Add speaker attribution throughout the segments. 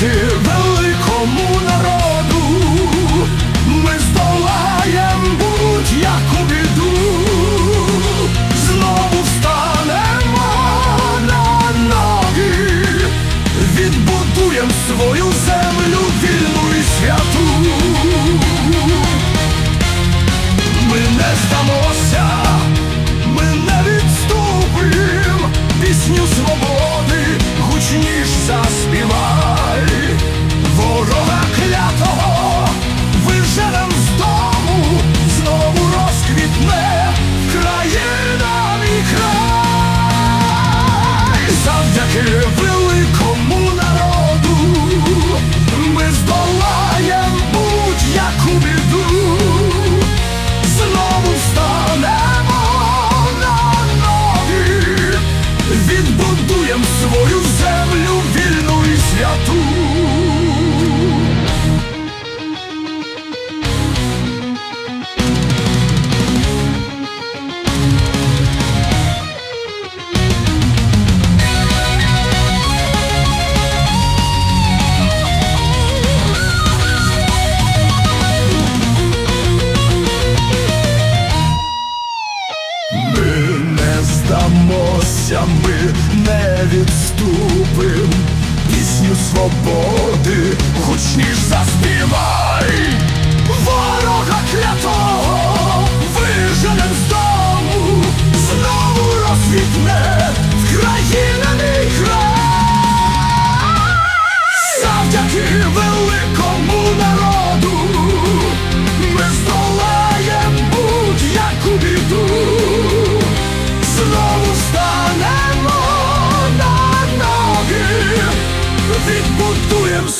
Speaker 1: завдяки великому народу ми здолаєм будь-яку біду, знову встанемо на ноги, відбудуєм свою землю вільну і святу. Ми не здамося. здамося, ми не відступим, пісню свободи гучні.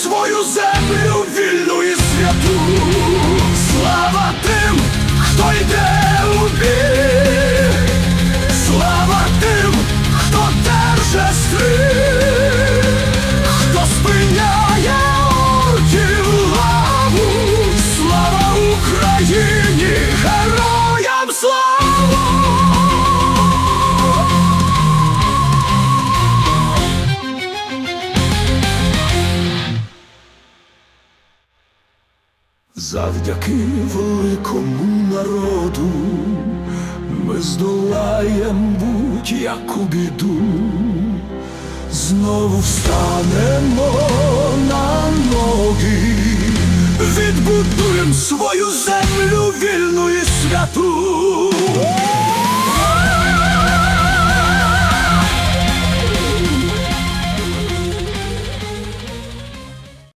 Speaker 1: foi o Zé Завдяки великому народу ми здолаєм будь-яку біду, знову встанемо нам.